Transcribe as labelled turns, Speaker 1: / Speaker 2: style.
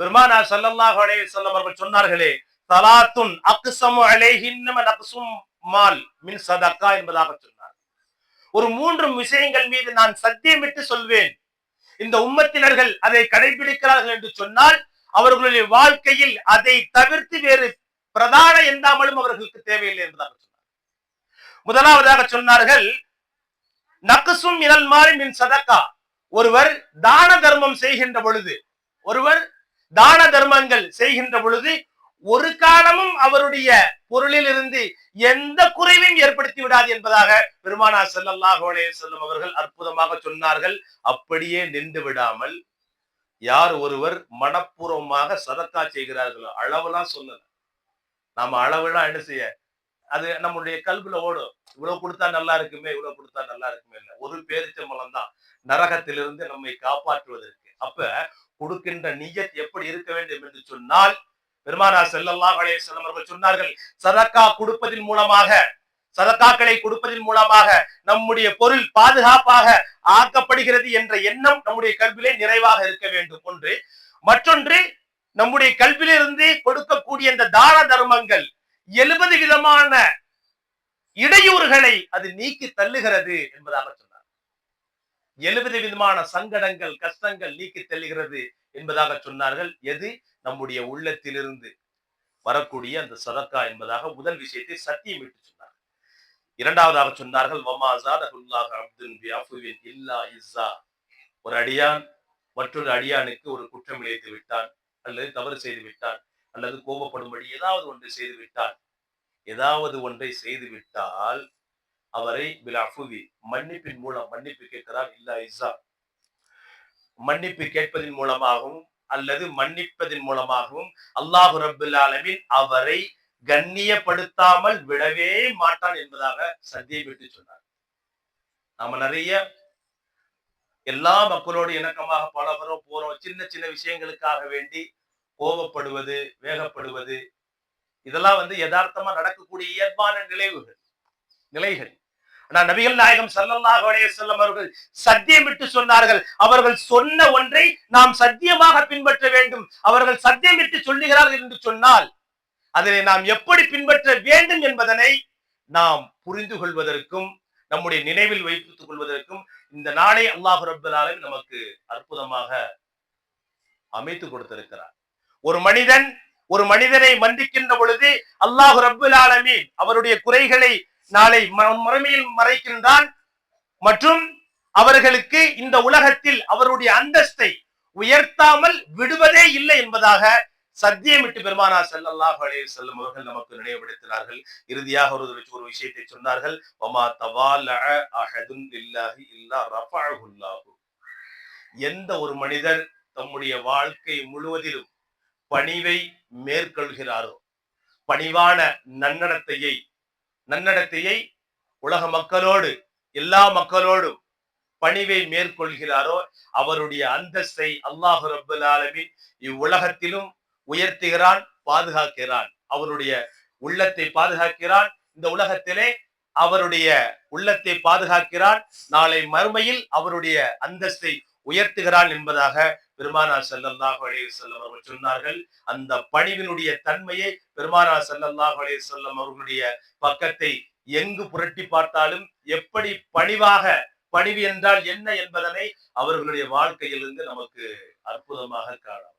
Speaker 1: பெருமானார் ஸல்லல்லாஹு அலைஹி வஸல்லம் அவர்கள் சொன்னார்களே தலாத்துன் அக்ஸமு அலைஹின்ன அக்ஸும் மால் மின் சதக்கா என்பதாக சொன்னார். ஒரு மூன்று விஷயங்கள் மீது நான் சத்தியமிட்டு சொல்வேன். இந்த உம்மத்தினர்கள் அதை கடைபிடிக்கிறார்கள் என்று சொன்னால் அவர்களுடைய வாழ்க்கையில் அதை தவிர்த்து வேறு பிரதான எந்தாமலும் அவர்களுக்கு தேவையில்லை என்பதாக சொன்னார். முதலாவதாக சொன்னார்கள் நக்குசும் இனல் மாறி மின் சதக்கா ஒருவர் தான தர்மம் செய்கின்ற பொழுது ஒருவர் தான தர்மங்கள் செய்கின்ற பொழுது ஒரு காலமும் அவருடைய பொருளில் இருந்து எந்த குறைவையும் ஏற்படுத்தி விடாது என்பதாக பெருமானா செல்லல்லாஹோனே செல்லும் அவர்கள் அற்புதமாக சொன்னார்கள். அப்படியே நின்று விடாமல் யார் ஒருவர் மனப்பூர்வமாக சதக்கா செய்கிறார்களோ அளவுலாம் சொல்லல. நாம அளவுலாம் என்ன செய்ய? அது நம்மளுடைய கல்வில ஓடும். இவ்வளவு கொடுத்தா நல்லா இருக்குமே இவ்வளவு கொடுத்தா நல்லா இருக்குமே. இல்லை ஒரு பேரிச்சம்பளம் தான். நரகத்திலிருந்து நம்மை காப்பாற்றுவதற்கு. அப்ப கொடுக்கின்ற நீயத் எப்படி இருக்க வேண்டும் என்று சொன்னால் பெருமானா ஸல்லல்லாஹு அவர்கள் சொன்னார்கள் சதக்கா கொடுப்பதின் மூலமாக சதக்காக்களை கொடுப்பதன் மூலமாக நம்முடைய பொருள் பாதுகாப்பாக ஆக்கப்படுகிறது என்ற எண்ணம் நம்முடைய கல்வியிலே நிறைவாக இருக்க வேண்டும். ஒன்று. மற்றொன்று நம்முடைய கல்வியிலிருந்து கொடுக்கக்கூடிய இந்த தான தர்மங்கள் எழுபது விதமான இடையூறுகளை அது நீக்கி தள்ளுகிறது என்பதாக எழுபது விதமான சங்கடங்கள் கஷ்டங்கள் நீக்கி தள்ளுகிறது என்பதாக சொன்னார்கள். எது? நம்முடைய உள்ளத்திலிருந்து வரக்கூடிய அந்த சதக்கா என்பதாக முதல் விஷயத்தை சத்தியமிட்டு சொன்னார்கள். இரண்டாவதாக சொன்னார்கள் வமா ஜாதகுல்லாஹ் அப்துன் இல்லா இஸ்ஸா. ஒரு அடியான் மற்றொரு அடியானுக்கு ஒரு குற்றம் இழைத்து விட்டான் அல்லது தவறு செய்து விட்டான் அல்லது கோபப்படும்படி ஏதாவது ஒன்றை செய்து விட்டான். ஏதாவது ஒன்றை செய்து விட்டால் அவரை பிலாஃபுவி மன்னிப்பின் மூலம் மன்னிப்பு கேட்கிறார் இல்லா இஸ்ஸா மன்னிப்பு கேட்பதன் மூலமாகவும் அல்லது மன்னிப்பதன் மூலமாகவும் அல்லாஹு ரபுல் ஆலமின் அவரை கண்ணியப்படுத்தாமல் விடவே மாட்டான் என்பதாக சத்தியமிட்டு சொன்னார். நாம நிறைய எல்லா மக்களோடு இணக்கமாக பழகிறோம் போறோம் சின்ன சின்ன விஷயங்களுக்காக வேண்டி கோபப்படுவது வேகப்படுவது இதெல்லாம் வந்து யதார்த்தமா நடக்கக்கூடிய இயல்பான நிலைவுகள் நிலைகள். ஆனா நபிகள் நாயகம் ஸல்லல்லாஹு செல்லம் அவர்கள் அவர்கள் சத்தியமிட்டு சொன்னார்கள். அவர்கள் சொன்ன ஒன்றை நாம் சத்தியமாக பின்பற்ற வேண்டும். அவர்கள் சத்தியம் விட்டு சொல்லுகிறார்கள் என்று சொன்னால் அதனை நாம் எப்படி பின்பற்ற வேண்டும் என்பதனை நாம் புரிந்து கொள்வதற்கும் நம்முடைய நினைவில் வைத்துக் கொள்வதற்கும் இந்த நாளை அல்லாஹ் ரபுலாலும் நமக்கு அற்புதமாக அமைத்து கொடுத்திருக்கிறார். ஒரு மனிதன் ஒரு மனிதனை மன்னிக்கின்ற பொழுது அல்லாஹு ரபுல் ஆலமீன் அவருடைய குறைகளை நாளை ம- மறுமையில் மறைக்கின்றான். மற்றும் அவர்களுக்கு இந்த உலகத்தில் அவருடைய அந்தஸ்தை உயர்த்தாமல் விடுவதே இல்லை என்பதாக சத்தியமிட்டு பெருமானா செல்லல்லாஹ் அலே செல்லும் அவர்கள் நமக்கு நினைவுபடுத்தினார்கள். இறுதியாக ஒரு ஒரு விஷயத்தை சொன்னார்கள். வமா தவால அஹதுன் லில்லாஹி இல்லா ரஃபஅஹுல்லாஹு எந்த ஒரு மனிதர் தம்முடைய வாழ்க்கை முழுவதிலும் பணிவை மேற்கொள்கிறாரோ பணிவான நன்னடத்தையை நன்னடத்தையை உலக மக்களோடு எல்லா மக்களோடும் பணிவை மேற்கொள்கிறாரோ அவருடைய அந்தஸ்தை அல்லாஹு ரபுல் ஆலமின் இவ்வுலகத்திலும் உயர்த்துகிறான் பாதுகாக்கிறான். அவருடைய உள்ளத்தை பாதுகாக்கிறான். இந்த உலகத்திலே அவருடைய உள்ளத்தை பாதுகாக்கிறான். நாளை மறுமையில் அவருடைய அந்தஸ்தை உயர்த்துகிறான் என்பதாக பெருமானார் ஸல்லல்லாஹு அலைஹி செல்லம் அவர்கள் சொன்னார்கள். அந்த பணிவினுடைய தன்மையை பெருமானார் ஸல்லல்லாஹு அலைஹி செல்லம் அவர்களுடைய பக்கத்தை எங்கு புரட்டி பார்த்தாலும் எப்படி பணிவாக பணிவு என்றால் என்ன என்பதனை அவர்களுடைய வாழ்க்கையிலிருந்து நமக்கு அற்புதமாக காணலாம்.